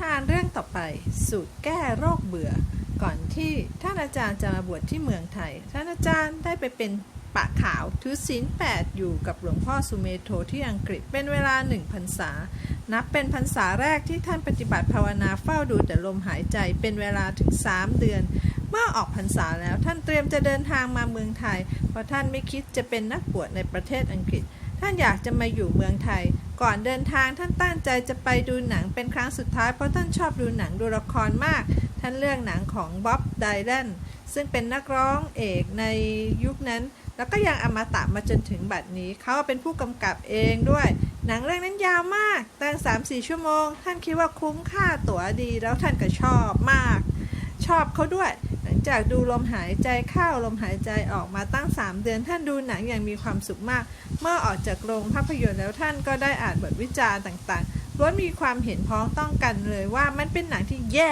ทานเรื่องต่อไป สูตรแก้โรคเบื่อ ก่อนที่ท่านอาจารย์จะมาบวชที่เมืองไทย ท่านอาจารย์ได้ไปเป็นปะขาวถือศีลแปดอยู่กับหลวงพ่อสุเมโทที่อังกฤษเป็นเวลาหนึ่งพรรษา นับเป็นพรรษาแรกที่ท่านปฏิบัติภาวนาเฝ้าดูแต่ลมหายใจเป็นเวลาถึง 3 เดือน เมื่อออกพรรษาแล้วท่านเตรียมจะเดินทางมาเมืองไทย เพราะท่านไม่คิดจะเป็นนักบวชในประเทศอังกฤษ ท่านอยากจะมาอยู่เมืองไทย ก่อนเดินทางท่านตั้งใจจะไปดูหนังเป็นครั้งสุดท้ายเพราะท่านชอบดูหนังดูละครมาก ท่านเลือกหนังของบ๊อบไดแลนซึ่งเป็นนักร้องเอกในยุคนั้น แล้วก็ยังอมตะมาจนถึงบัดนี้ เขาเป็นผู้กำกับเองด้วย หนังเรื่องนั้นยาวมากตั้ง 3-4 ชั่วโมง ท่านคิดว่าคุ้มค่าตั๋วดีแล้วท่านก็ชอบมาก ชอบเขาด้วย จากดูลมหายใจเข้าลมหายใจออกมาตั้ง 3 เดือน ท่านดูหนังอย่างมีความสุขมาก เมื่อออกจากโรงภาพยนตร์แล้วท่านก็ได้อ่านบทวิจารณ์ต่างๆล้วนมีความเห็นพ้องต้องกันเลยว่ามันเป็นหนังที่แย่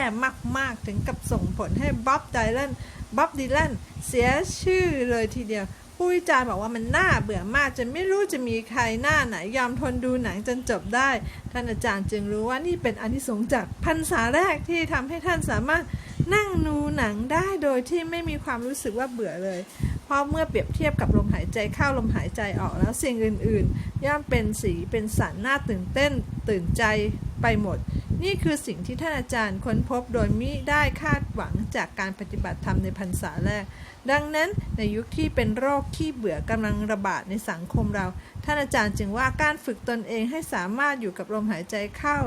มากๆ ถึงกับส่งผลให้บ๊อบไดแลนบ๊อบดีแลนเสียชื่อเลยทีเดียวผู้วิจารณ์บอกว่ามันน่าเบื่อมากจนไม่รู้จะมีใครหน้าไหนยอมทนดูหนังจนจบได้ ท่านอาจารย์จึงรู้ว่านี่เป็นอนิสงส์จากพรรษาแรกที่ทำให้ท่านสามารถ นั่งดูหนังได้โดยที่ไม่มีความรู้สึกว่าเบื่อเลย เพราะเมื่อเปรียบเทียบกับลมหายใจเข้าลมหายใจออกแล้วสิ่งอื่น ๆ ย่อมเป็นสีเป็นสันน่าตื่นเต้น ตื่นใจไปหมด นี่คือสิ่งที่ท่านอาจารย์ค้นพบโดยมิได้คาดหวังจากการปฏิบัติธรรมในพรรษาแรก ดังนั้นในยุคที่เป็นโรคขี้เบื่อกำลังระบาดในสังคมเรา ท่านอาจารย์จึงว่าการฝึกตนเองให้สามารถอยู่กับลมหายใจเข้า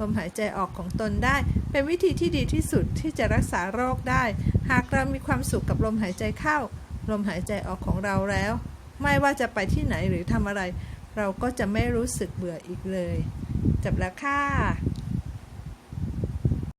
ลมหายใจออกของตนได้ เป็นวิธีที่ดีที่สุดที่จะรักษาโรคได้ หากเรามีความสุขกับลมหายใจเข้า ลมหายใจออกของเราแล้ว ไม่ว่าจะไปที่ไหนหรือทำอะไร เราก็จะไม่รู้สึกเบื่ออีกเลย จบแล้วค่ะ